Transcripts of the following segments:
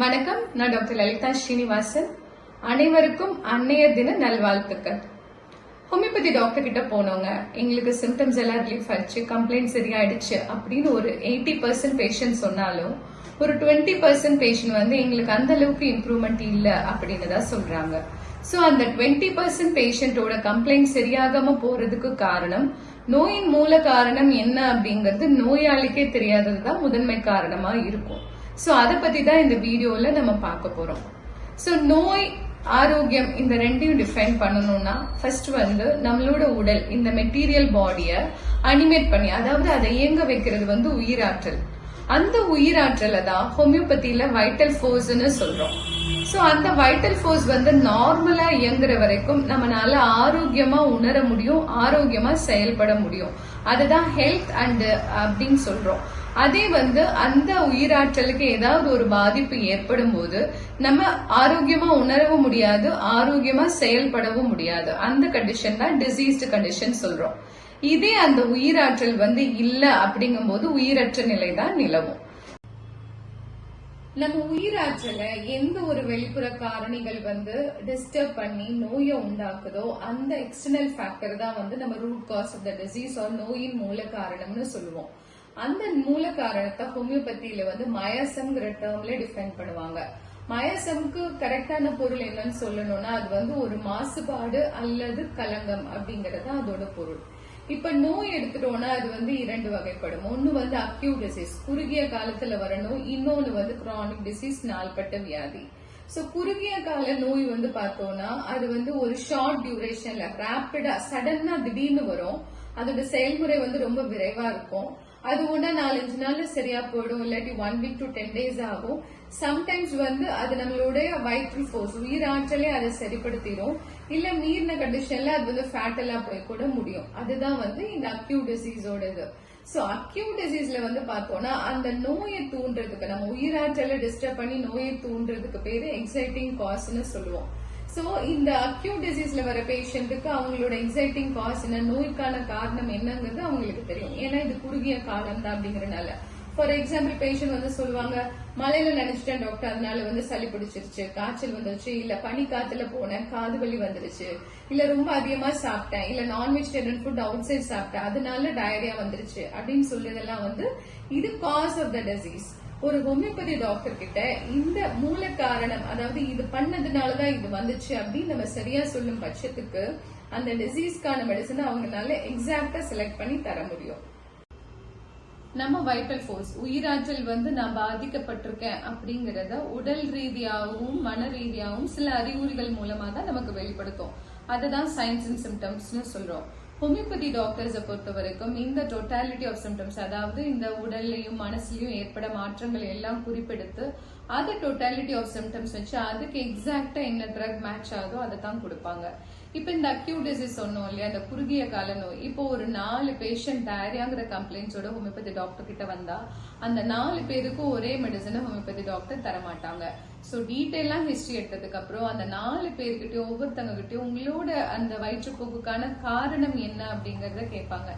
வணக்கம் நான் டாக்டர் லலிதா ஸ்ரீனிவாசன். அனைவருக்கும் அன்னையர் தின நல்வாழ்த்துக்கள். ஹோமியோபதி டாக்டர் கிட்ட போனவங்க எங்களுக்கு சிம்டம்ஸ் எல்லாம் ரிலீஃப் ஆயிடுச்சு கம்ப்ளைண்ட் சரியாயிடுச்சு அப்படின்னு ஒரு எயிட்டி பர்சன்ட் பேஷண்ட் சொன்னாலும் ஒரு டுவெண்ட்டி பர்சன்ட் பேஷண்ட் வந்து எங்களுக்கு அந்த அளவுக்கு இம்ப்ரூவ்மெண்ட் இல்லை அப்படின்னு தான் சொல்றாங்க. ஸோ அந்த டுவெண்ட்டி பர்சன்ட் பேஷண்டோட கம்ப்ளைண்ட் சரியாகாம போறதுக்கு காரணம் நோயின் மூல காரணம் என்ன அப்படிங்கிறது நோயாளிக்கே தெரியாதது தான் முதன்மை காரணமா இருக்கும். ஸோ அதை பற்றி தான் இந்த வீடியோவில் நம்ம பார்க்க போகிறோம் ஸோ நோய் ஆரோக்கியம் இந்த ரெண்டையும் டிஃபைன் பண்ணணும்னா ஃபர்ஸ்ட் வந்து நம்மளோட உடல் இந்த மெட்டீரியல் பாடியை அனிமேட் பண்ணி அதாவது அதை இயங்க வைக்கிறது வந்து உயிராற்றல். அந்த உயிராற்றலை தான் ஹோமியோபதியில வைட்டல் ஃபோர்ஸ்னு சொல்றோம். ஸோ அந்த வைட்டல் ஃபோர்ஸ் வந்து நார்மலா இயங்குற வரைக்கும் நம்மளால ஆரோக்கியமா உணர முடியும் ஆரோக்கியமா செயல்பட முடியும். அதுதான் ஹெல்த் அண்ட் அப்படின்னு சொல்றோம். அதே வந்து அந்த உயிராற்றலுக்கு ஏதாவது ஒரு பாதிப்பு ஏற்படும் போது நம்ம ஆரோக்கியமா உணரவும் முடியாது ஆரோக்கியமா செயல்படவும் முடியாது. அந்த கண்டிஷன் தான் டிசீஸ்டு கண்டிஷன் சொல்றோம். இதே அந்த உயிராற்றல் வந்து இல்ல அப்படிங்கும்போது உயிரற்ற நிலை தான் நிலவும். நம்ம உயிராற்றல எந்த ஒரு வெளிப்புற காரணிகள் வந்து டிஸ்டர்ப் பண்ணி நோயை உண்டாக்குதோ அந்த எக்ஸ்டர்னல் ஃபேக்டர் தான் வந்து நம்ம root cause of the disease or நோயின் மூல காரணம்னு சொல்லுவோம். அந்த மூல காரணத்தை ஹோமியோபதியில வந்து மயசம்ங்கிற டேர்ம்ல டிஃபைன் பண்ணுவாங்க. மயசம்க்கு கரெக்டான பொருள் என்னன்னு சொல்லணும்னா அது வந்து ஒரு மாசுபாடு அல்லது கலங்கம் அப்படிங்கறது அதோட பொருள். இப்ப நோய் எடுத்துட்டோம்னா அது வந்து இரண்டு வகைப்படும். ஒன்னு வந்து அக்யூட் டிசீஸ் குறுகிய காலத்துல வரணும் இன்னொன்னு வந்து கிரானிக் டிசீஸ் நாள்பட்ட வியாதி. சோ குறுகிய கால நோய் வந்து பார்த்தோம்னா அது வந்து ஒரு ஷார்ட் டியூரேஷன்ல ரேப்பிடா சடனா திடீர்னு வரும். அதோட செயல்முறை வந்து ரொம்ப விரைவா இருக்கும். அது ஒன்னா நாலஞ்சு நாள் சரியா போயிடும் இல்லாட்டி one week to ten days ஆகும். சம்டைம்ஸ் வந்து அது நம்மளுடைய வைட்டல் ஃபோர்ஸ் உயிராற்றலே அதை சரிப்படுத்திடும். இல்ல மீறின கண்டிஷன்ல அது வந்து ஃபேட்டலா போய் கூட முடியும். அதுதான் வந்து இந்த அக்யூட் டிசீஸோட இது சோ அக்யூட் டிசீஸ்ல வந்து பார்த்தோம்னா அந்த நோயை தூண்டுறதுக்கு நம்ம உயிராற்றலை டிஸ்டர்ப் பண்ணி நோயை தூண்டுறதுக்கு பேரு எக்ஸைட்டிங் காஸ்ன்னு சொல்லுவோம். ஸோ இந்த அக்யூட் டிசீஸ்ல வர பேஷண்ட்டுக்கு அவங்களோட எக்ஸைட்டிங் காஸ் என்ன நோய்க்கான காரணம் என்னங்கிறது அவங்களுக்கு தெரியும். ஏன்னா இது குறுகிய காலம் தான் அப்படிங்கறதுனால ஃபார் எக்ஸாம்பிள் பேஷண்ட் வந்து சொல்லுவாங்க மலையில நினைச்சிட்டேன் டாக்டர் அதனால வந்து சளி பிடிச்சிருச்சு காய்ச்சல் வந்துருச்சு இல்ல பனி காத்துல போனேன் காது வலி வந்துருச்சு இல்ல ரொம்ப அதிகமா சாப்பிட்டேன் இல்ல நான் வெஜிடேரியன் ஃபுட் அவுட் சைட் சாப்பிட்டேன் அதனால டயரியா வந்துருச்சு அப்படின்னு சொல்றதெல்லாம் வந்து இது காஸ் ஆஃப் த டிசீஸ் ஒரு ஹோமியோபதி டாக்டர் கிட்ட இந்த மூல காரணம் அதாவது இது பண்ணதுனாலதான் இது வந்துச்சு அப்படின்னு நம்ம சரியா சொல்லும் பட்சத்துக்கு அந்த டிசீஸ்க்கான மெடிசனை அவங்கனால எக்ஸாக்டா செலக்ட் பண்ணி தர முடியும். நம்ம வைட்டல் ஃபோர்ஸ் உயிராற்றல் வந்து நான் பாதிக்கப்பட்டிருக்கேன் அப்படிங்கறத உடல் ரீதியாகவும் மன ரீதியாகவும் சில அறிகுறிகள் மூலமா தான் நமக்கு வெளிப்படுத்தும். அதுதான் சயின்ஸ் அண்ட் சிம்டம்ஸ்னு சொல்றோம். ஹோமியோபதி டாக்டர்ஸை பொறுத்த வரைக்கும் இந்த டொட்டாலிட்டி ஆஃப் சிம்டம்ஸ் அதாவது இந்த உடல்லையும் மனசுலையும் ஏற்பட மாற்றங்கள் எல்லாம் குறிப்பெடுத்து அது டோட்டாலிட்டி ஆஃப் சிம்டம்ஸ் வச்சு அதுக்கு எக்ஸாக்டா என்ன ட்ரக் மேட்ச் ஆகுதோ அதை தான் கொடுப்பாங்க. இப்ப இந்த அக்யூட் டிசீஸ் சொன்னோம் இல்லையா அந்த குறுகிய கால நோய். இப்போ ஒரு நாலு பேஷண்ட் டயரியாங்கிற கம்ப்ளைண்ட்ஸோட ஹோமியோபதி டாக்டர் கிட்ட வந்தா அந்த நாலு பேருக்கும் ஒரே மெடிசனை ஹோமியோபதி டாக்டர் தர மாட்டாங்க ஸோ டீட்டெயிலா ஹிஸ்டரி எடுத்ததுக்கு அப்புறம் அந்த நாலு பேர்கிட்டயும் ஒவ்வொருத்தங்க கிட்டயும் உங்களோட அந்த வயிற்றுப்போக்குக்கான காரணம் என்ன அப்படிங்கறத கேட்பாங்க.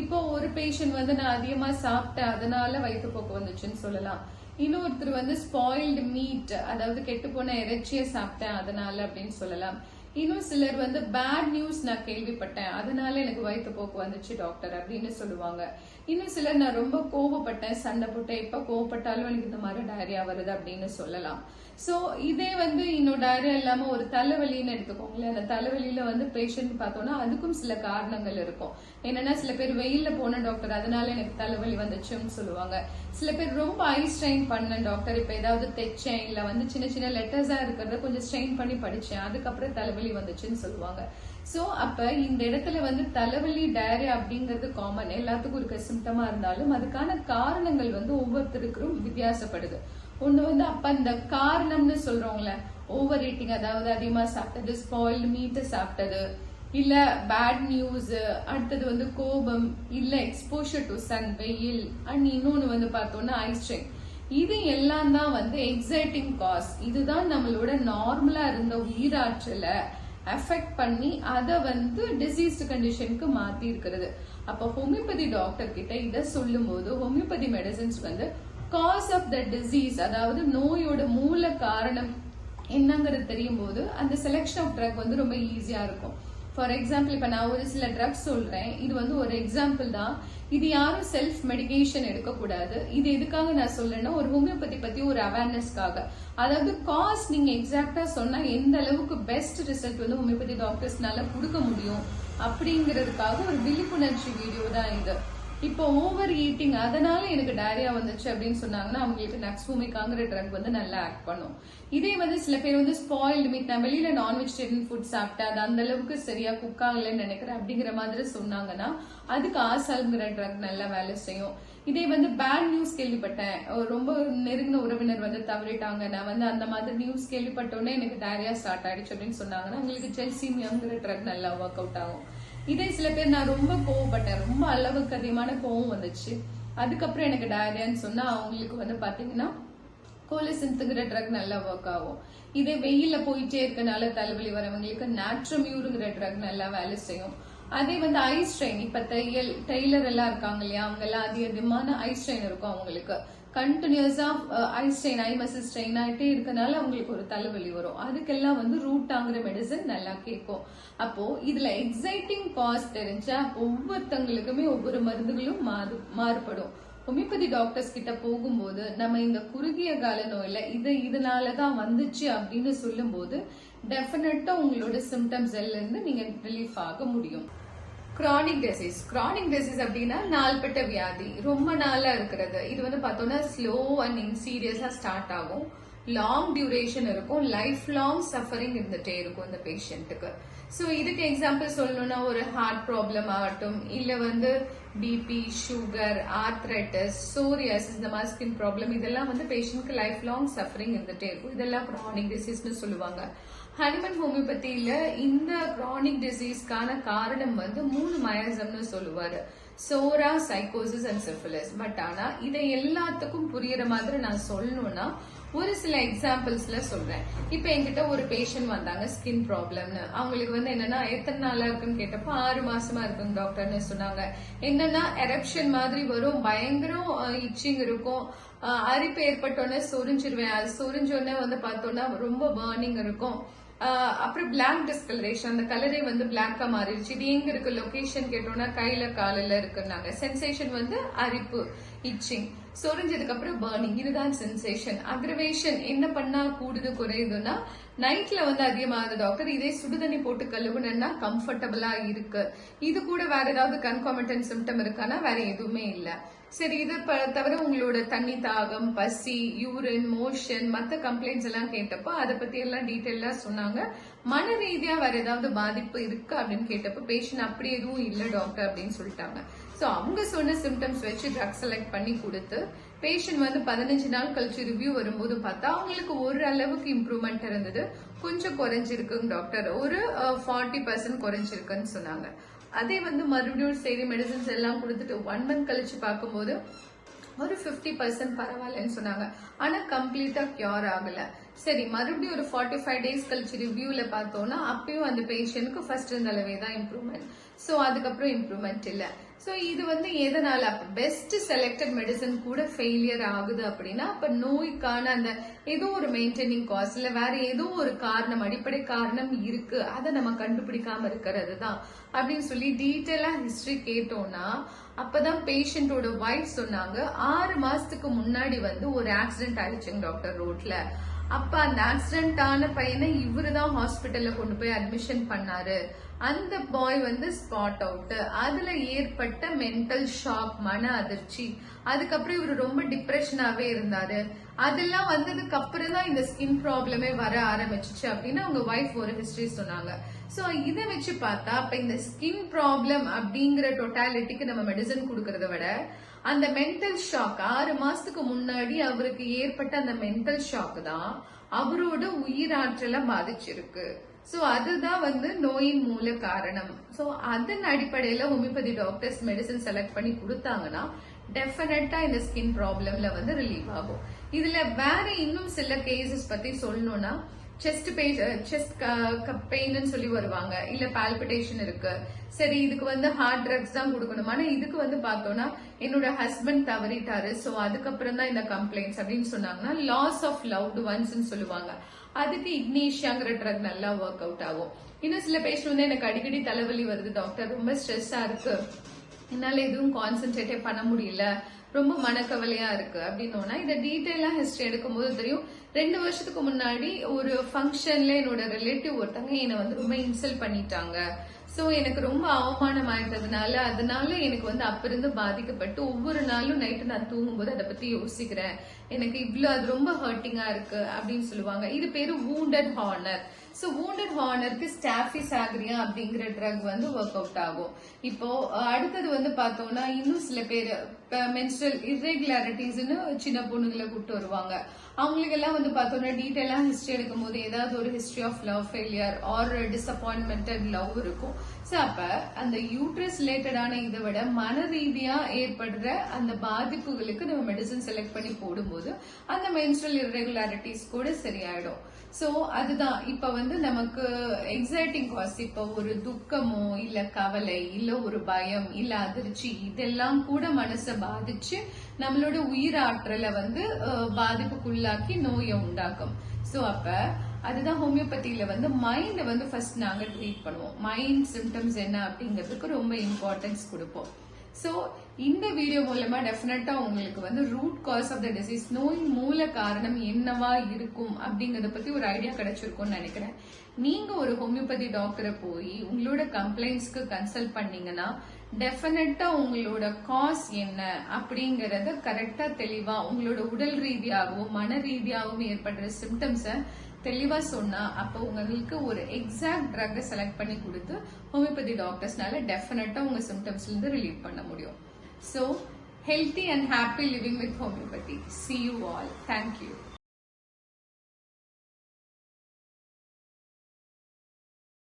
இப்போ ஒரு பேஷண்ட் வந்து நான் அதிகமா சாப்பிட்டேன் அதனால வயிற்றுப்போக்கு வந்துச்சுன்னு சொல்லலாம். இன்னொருத்தர் வந்து ஸ்பாயில்டு மீட் அதாவது கெட்டு போன இறைச்சியை சாப்பிட்டேன் அதனால அப்படின்னு சொல்லலாம். இன்னும் சிலர் வந்து பேட் நியூஸ் நான் கேள்விப்பட்டேன் அதனால எனக்கு வயிற்றுப்போக்கு வந்துச்சு டாக்டர் அப்படின்னு சொல்லுவாங்க. இன்னும் சிலர் நான் ரொம்ப கோவப்பட்டேன் சண்டை போட்டேன் எப்ப கோவப்பட்டாலும் எனக்கு இந்த மாதிரி டயரியா வருது அப்படின்னு சொல்லலாம். ஸோ இதே வந்து இன்னும் டயரியா இல்லாம ஒரு தலைவலின்னு எடுத்துக்கோங்களேன். அந்த தலைவலியில வந்து பேஷண்ட் பார்த்தோம்னா அதுக்கும் சில காரணங்கள் இருக்கும். என்னன்னா சில பேர் வெயில்ல போன டாக்டர் அதனால எனக்கு தலைவலி வந்துச்சுன்னு சொல்லுவாங்க. சில பேர் ரொம்ப ஐ ஸ்ட்ரெயின் பண்ண டாக்டர் இப்ப ஏதாவது தைச்சேன் இல்ல வந்து சின்ன சின்ன லெட்டர்ஸா இருக்கிறத கொஞ்சம் ஸ்ட்ரெயின் பண்ணி படிச்சேன் அதுக்கப்புறம் தலைவலி வந்துச்சுன்னு சொல்லுவாங்க. ஸோ அப்ப இந்த இடத்துல வந்து தலைவலி டயரி அப்படிங்கிறது காமன் எல்லாத்துக்கும் இருக்க சிம்டமா இருந்தாலும் அதுக்கான காரணங்கள் வந்து ஒவ்வொருத்தருக்கும் வித்தியாசப்படுது. ஒண்ணு வந்து அப்ப இந்த காரணம்னு சொல்றோம்ல ஓவர் ஈட்டிங் அதாவது அதிகமா சாப்பிட்டது ஸ்பாயில்டு மீட் சாப்பிட்டது இல்ல பேட் நியூஸ் அடுத்தது வந்து கோபம் இல்ல எக்ஸ்போஷர் டு சன் வெயில் அண்ட் இன்னொன்னு வந்து பார்த்தோம்னா ஐஸ்ட்ரெயின் இது எல்லாம் தான் வந்து எக்ஸைட்டிங் காஸ் இதுதான் நம்மளோட நார்மலா இருந்த உயிராற்றலை அஃபெக்ட் பண்ணி அதை வந்து டிசீஸ்டு கண்டிஷனுக்கு மாத்தி இருக்கிறது அப்போ ஹோமியோபதி டாக்டர் கிட்ட இதை சொல்லும் போது ஹோமியோபதி மெடிசின்ஸ் வந்து காஸ் ஆஃப் த டிசீஸ் அதாவது நோயோட மூல காரணம் என்னங்கிறது தெரியும் போது அந்த செலெக்ஷன் ஆஃப் ட்ரக் வந்து ரொம்ப ஈஸியா இருக்கும். ஃபார் எக்ஸாம்பிள் இப்போ நான் ஒரு சில ட்ரக்ஸ் சொல்றேன். இது வந்து ஒரு எக்ஸாம்பிள் தான். இது யாரும் செல்ஃப் மெடிகேஷன் எடுக்கக்கூடாது. இது எதுக்காக நான் சொல்றேன்னா ஒரு ஹோமியோபதி பத்தி ஒரு அவேர்னஸ்க்காக அதாவது காஸ் நீங்க எக்ஸாக்டா சொன்னா எந்த அளவுக்கு பெஸ்ட் ரிசல்ட் வந்து ஹோமியோபதி டாக்டர்ஸ்னால கொடுக்க முடியும் அப்படிங்கிறதுக்காக ஒரு விழிப்புணர்ச்சி வீடியோ தான் இது. இப்போ ஓவர் ஈட்டிங் அதனால எனக்கு டயரியா வந்துச்சு அப்படின்னு சொன்னாங்கன்னா அவங்களுக்கு நக்ஸ்பூமிக்காங்கிற ட்ரக் வந்து நல்லா ஆக்ட் பண்ணும். இதே வந்து சில பேர் வந்து ஸ்பாயில்டு மீட் நான் வெளியில நான் வெஜிடேரியன் ஃபுட் சாப்பிட்டேன் அது அந்த அளவுக்கு சரியா குக் ஆகலன்னு நினைக்கிறேன் அப்படிங்கிற மாதிரி சொன்னாங்கன்னா அதுக்கு ஆசால்ங்கிற ட்ரக் நல்லா வேலை செய்யும். இதே வந்து பேட் நியூஸ் கேள்விப்பட்டேன். ரொம்ப நெருங்கின உறவினர் வந்து தவறிட்டாங்க. நான் வந்து அந்த மாதிரி நியூஸ் கேள்விப்பட்டோன்னே எனக்கு டயரியா ஸ்டார்ட் ஆயிடுச்சு அப்படின்னு சொன்னாங்கன்னா உங்களுக்கு செல்சிமியங்கிற ட்ரக் நல்லா ஒர்க் அவுட் ஆகும். இதே சில பேர் நான் ரொம்ப கோவப்பட்டேன். ரொம்ப அளவுக்கு அதிகமான கோவம் வந்துச்சு. அதுக்கப்புறம் எனக்கு டயரியான்னு சொன்னா அவங்களுக்கு வந்து பாத்தீங்கன்னா கோலிசின்த்துங்கிற ட்ரக் நல்லா ஒர்க் ஆகும். இதே வெயில போயிட்டே இருக்கனால தலைவலி வரவங்களுக்கு நாட்ரமியூருங்கிற ட்ரக் நல்லா வேலை செய்யும். அதே வந்து ஐஸ் ட்ரெயின் இப்ப தையல் டெய்லர் எல்லாம் இருக்காங்க இல்லையா அவங்க எல்லாம் அதிகமான ஐஸ் ட்ரெயின் இருக்கும் அவங்களுக்கு. கண்டினியூஸா eye strain eye muscle strain ஆகிட்டே இருக்கனால அவங்களுக்கு ஒரு தலைவலி வரும். அதுக்கெல்லாம் வந்து ரூட் ஆங்குற மெடிசன் நல்லா கேட்கும். அப்போ இதுல எக்ஸைட்டிங் காஸ் தெரிஞ்சா ஒவ்வொருத்தங்களுக்குமே ஒவ்வொரு மருந்துகளும் மாறு மாறுபடும். ஹோமியோபதி டாக்டர்ஸ் கிட்ட போகும்போது நம்ம இந்த குறுகிய கால நோயில இது இதனாலதான் வந்துச்சு அப்படின்னு சொல்லும்போது டெஃபினட்டா உங்களோட சிம்டம்ஸ் எல்லாம் இருந்து நீங்க ரிலீஃப் ஆக முடியும். கிரானிக் டிசீஸ் கிரானிக் டிசீஸ் அப்படின்னா நாள்பட்ட வியாதி. ரொம்ப நாளா இருக்கிறது. இது வந்து பார்த்தோம்னா ஸ்லோ அண்ட் இன்சீரியஸா ஸ்டார்ட் ஆகும். லாங் டியூரேஷன் இருக்கும். லைஃப் லாங் சஃபரிங் இருந்துட்டே இருக்கும் இந்த பேஷண்ட்டுக்கு ஸோ இதுக்கு எக்ஸாம்பிள் சொல்லணும்னா ஒரு ஹார்ட் ப்ராப்ளம் ஆகட்டும் இல்லை வந்து பிபி சுகர் ஆர்த்ரைட்டிஸ் சோரியாஸ் இந்த மாதிரி ஸ்கின் ப்ராப்ளம் இதெல்லாம் வந்து பேஷண்ட்க்கு லைஃப் லாங் சஃபரிங் இருந்துட்டே இருக்கும். இதெல்லாம் க்ரானிக் டிசீஸ்னு சொல்லுவாங்க. ஹனிமன் ஹோமியோபதியில இந்த கிரானிக் டிசீஸ்க்கான காரணம் வந்து மூணு மயசம்னு சொல்லுவாரு. சோரா சைக்கோசிஸ் அண்ட் சிஃபிலிஸ் பட் ஆனா இதை எல்லாத்துக்கும் புரியற மாதிரி நான் சொல்லணும்னா ஒரு சில எக்ஸாம்பிள்ஸ்ல சொல்றேன். இப்ப என்கிட்ட ஒரு பேஷண்ட் வந்தாங்க ஸ்கின் ப்ராப்ளம்னு அவங்களுக்கு வந்து என்னன்னா எத்தனை நாளா இருக்குன்னு கேட்டப்போ ஆறு மாசமா இருக்குங்க டாக்டர்னு சொன்னாங்க. என்னன்னா எரப்ஷன் மாதிரி வரும். பயங்கரம் இச்சிங் இருக்கும். அரிப்பு ஏற்பட்டோன்னே சொரிஞ்சிருவேன். அது சொரிஞ்சோடனே வந்து பார்த்தோன்னா ரொம்ப பேர்னிங் இருக்கும். அப்புறம் பிளாக் டிஸ்கலரேஷன் அந்த கலரே வந்து பிளாக்கா மாறிடுச்சு. இது எங்க இருக்கு? லொகேஷன் கேட்டோம்னா கையில காலில இருக்குன்னாங்க. சென்சேஷன் வந்து அரிப்பு இச்சிங் சொரிஞ்சதுக்கு அப்புறம் பர்னிங் இதுதான் சென்சேஷன் அக்ரவேஷன் என்ன பண்ணா கூடுது குறையுதுன்னா நைட்ல வந்து அதிகமாகுது டாக்டர் இதே சுடுதண்ணி போட்டு கழுவுனா கம்ஃபர்டபுளா இருக்கு. இது கூட வேற ஏதாவது கன்காமெண்டன்ட் சிம்டம் இருக்கானா? வேற எதுவுமே இல்லை. சரி இதை ப- தவிர உங்களோட தண்ணி தாகம் பசி யூரின் மோஷன் மற்ற கம்ப்ளைண்ட்ஸ் எல்லாம் கேட்டப்போ அதை பத்தி எல்லாம் டீட்டெயிலா சொன்னாங்க. மன ரீதியா வேற ஏதாவது பாதிப்பு இருக்கு அப்படின்னு கேட்டப்போ பேஷண்ட் அப்படி எதுவும் இல்லை டாக்டர் அப்படின்னு சொல்லிட்டாங்க. ஸோ அவங்க சொன்ன சிம்டம்ஸ் வச்சு ட்ரக் செலக்ட் பண்ணி கொடுத்து பேஷண்ட் வந்து பதினஞ்சு நாள் கழிச்சு ரிவ்யூ வரும்போது பார்த்தா அவங்களுக்கு ஒரு அளவுக்கு இம்ப்ரூவ்மெண்ட் இருந்தது. கொஞ்சம் குறைஞ்சிருக்குங்க டாக்டர் ஒரு ஃபார்ட்டி பர்சன்ட் குறைஞ்சிருக்குன்னு சொன்னாங்க. அதே வந்து மறுபடியும் சரி மெடிசன்ஸ் எல்லாம் கொடுத்துட்டு ஒன் மந்த் கழிச்சு பார்க்கும்போது ஒரு 50% பர்சன்ட் பரவாயில்லன்னு சொன்னாங்க. ஆனால் கம்ப்ளீட்டாக கியூர் ஆகலை. சரி மறுபடியும் ஒரு ஃபார்ட்டி ஃபைவ் டேஸ் கழிச்சு ரிவ்யூவில் பார்த்தோம்னா அப்பயும் அந்த பேஷண்ட்க்கு ஃபர்ஸ்ட் இருந்த அளவே தான் இம்ப்ரூவ்மெண்ட் ஸோ அதுக்கப்புறம் இம்ப்ரூவ்மெண்ட் இல்லை. ஸோ இது வந்து எதனால? அப்போ பெஸ்ட் செலக்டட் மெடிசன் கூட ஃபெயிலியர் ஆகுது அப்படின்னா அப்போ நோய்க்கான அந்த ஏதோ ஒரு மெயின்டைனிங் காஸ்ட் இல்லை வேற ஏதோ ஒரு காரணம் அடிப்படை காரணம் இருக்கு. அதை நம்ம கண்டுபிடிக்காம இருக்கிறது தான் அப்படின்னு சொல்லி டீட்டெயிலாக ஹிஸ்ட்ரி கேட்டோம்னா அப்பதான் பேஷண்டோட வைஃப் சொன்னாங்க ஆறு மாசத்துக்கு முன்னாடி வந்து ஒரு ஆக்சிடென்ட் ஆயிடுச்சுங்க டாக்டர் ரோட்ல அப்ப அந்த ஆக்சிடென்ட் ஆன பையனை இவரு தான் ஹாஸ்பிட்டல்ல கொண்டு போய் அட்மிஷன் பண்ணாரு. அந்த பாய் வந்து ஸ்பாட் அவுட் அதுல ஏற்பட்ட மென்டல் ஷாக் மன அதிர்ச்சி. அதுக்கப்புறம் இவர் ரொம்ப டிப்ரெஷனாவே இருந்தாரு. அதெல்லாம் வந்ததுக்கு அப்புறம் தான் இந்த ஸ்கின் ப்ராப்ளமே வர ஆரம்பிச்சிச்சு அப்படின்னு அவங்க ஒய்ஃப் ஒரு ஹிஸ்டரி சொன்னாங்க. சோ இதை வச்சு பார்த்தா அப்ப இந்த ஸ்கின் ப்ராப்ளம் அப்படிங்கிற டொட்டாலிட்டிக்கு நம்ம மெடிசன் கொடுக்கறத விட அந்த மென்டல் ஷாக் ஆறு மாசத்துக்கு முன்னாடி அவருக்கு ஏற்பட்ட அந்த மென்டல் ஷாக் தான் அவரோட உயிராற்றலை பாதிச்சிருக்கு. சோ அதுதான் வந்து நோயின் மூல காரணம். சோ அதன் அடிப்படையில ஹோமியோபதி டாக்டர்ஸ் மெடிசன் செலக்ட் பண்ணி கொடுத்தாங்கன்னா டெஃபினட்டா இந்த ஸ்கின் ப்ராப்ளம்ல வந்து ரிலீவ் ஆகும். இதுல வேற இன்னும் சில கேசஸ் பத்தி சொல்லணும்னா செஸ்ட் பெயின் செஸ்ட் பெயின்னு சொல்லி வருவாங்க. இல்ல பால்பிட்டேஷன் இருக்கு. சரி இதுக்கு வந்து ஹார்ட் ட்ரக்ஸ் தான் கொடுக்கணும். ஆனா இதுக்கு வந்து பார்த்தோம்னா என்னோட ஹஸ்பண்ட் தவறிட்டாரு. ஸோ அதுக்கப்புறம் தான் இந்த கம்ப்ளைண்ட்ஸ் அப்படின்னு சொன்னாங்கன்னா லாஸ் ஆஃப் லவ்டு ஒன்ஸ்ன்னு சொல்லுவாங்க. அதுக்கு இக்னீஷியாங்கிற ட்ரக் நல்லா ஒர்க் அவுட் ஆகும். இன்னும் சில பேஷண்ட் வந்து எனக்கு அடிக்கடி தலைவலி வருது டாக்டர் ரொம்ப ஸ்ட்ரெஸ்ஸா இருக்கு. என்னால எதுவும் கான்சென்ட்ரேட்டே பண்ண முடியல. ரொம்ப மனக்கவலையா இருக்கு அப்படின்னோன்னா இதை டீட்டெயிலா ஹிஸ்டரி எடுக்கும்போது தெரியும். ரெண்டு வருஷத்துக்கு முன்னாடி ஒரு ஃபங்க்ஷன்ல என்னோட ரிலேட்டிவ் ஒருத்தங்க என்னை வந்து ரொம்ப இன்சல்ட் பண்ணிட்டாங்க. ஸோ எனக்கு ரொம்ப அவமானம் ஆயிட்டதுனால அதனால எனக்கு வந்து அப்பிருந்து பாதிக்கப்பட்டு ஒவ்வொரு நாளும் நைட்டு நான் தூங்கும்போது அதை பத்தி யோசிக்கிறேன். எனக்கு இவ்வளோ அது ரொம்ப ஹர்ட்டிங்கா இருக்கு அப்படின்னு சொல்லுவாங்க. இது பேரு வூண்டட் ஹார்னர் ஸோ வூண்டட் ஹார்னருக்கு ஸ்டாஃபி சாக்ரியா அப்படிங்கிற ட்ரக் வந்து ஒர்க் அவுட் ஆகும். இப்போ அடுத்தது வந்து பார்த்தோம்னா இன்னும் சில பேர் மென்ஸ்ட்ரல் இர்ரெகுலாரிட்டிஸ்னு சின்ன பொண்ணுங்களை கூப்பிட்டு வருவாங்க. அவங்களுக்கெல்லாம் வந்து பார்த்தோம்னா டீட்டெயிலாக ஹிஸ்ட்ரி எடுக்கும் போது ஏதாவது ஒரு history of love failure or disappointed love இருக்கும். ஸோ அப்ப அந்த யூட்ரஸ் ரிலேட்டடான இதை விட மன ரீதியா ஏற்படுற அந்த பாதிப்புகளுக்கு நம்ம மெடிசன் செலக்ட் பண்ணி போடும்போது அந்த மென்ஸ்ட்ரல் இர்ரெகுலாரிட்டிஸ் கூட சரியாயிடும். சோ அதுதான். இப்ப வந்து நமக்கு எக்ஸைட்டிங் காஸ் இப்ப ஒரு துக்கமோ இல்ல கவலை இல்ல ஒரு பயம் இல்ல அதிர்ச்சி இதெல்லாம் கூட மனசை பாதிச்சு நம்மளோட உயிராற்றலை வந்து பாதிப்புக்குள்ளாக்கி நோயை உண்டாக்கும். சோ அப்ப அதுதான் ஹோமியோபதியில வந்து மைண்ட வந்து ஃபர்ஸ்ட் நாங்க ட்ரீட் பண்ணுவோம். மைண்ட் சிம்டம்ஸ் என்ன அப்படிங்கிறதுக்கு ரொம்ப இம்பார்ட்டன்ஸ் கொடுப்போம். ஸோ இந்த வீடியோ மூலமா டெஃபினட்டா உங்களுக்கு வந்து root cause of the disease நோய் மூல காரணம் என்னவா இருக்கும் அப்படிங்கறத பத்தி ஒரு ஐடியா கிடைச்சிருக்கும்னு நினைக்கிறேன். நீங்க ஒரு ஹோமியோபதி டாக்டரை போய் உங்களோட கம்ப்ளைண்ட்ஸ்க்கு கன்சல்ட் பண்ணீங்கன்னா டெஃபினட்டா உங்களோட காஸ் என்ன அப்படிங்கறத கரெக்டா தெளிவா உங்களோட உடல் ரீதியாகவும் மன ரீதியாகவும் ஏற்படுற சிம்டம்ஸை தெளிவா சொன்னா அப்போ உங்களுக்கு ஒரு எக்ஸாக்ட் ட்ரக்கை செலக்ட் பண்ணி கொடுத்து ஹோமியோபதி டாக்டர்ஸ்னால டெஃபினட்டா உங்க சிம்டம்ஸ்ல இருந்து ரிலீவ் பண்ண முடியும். So healthy and happy living with homeopathy see you all thank you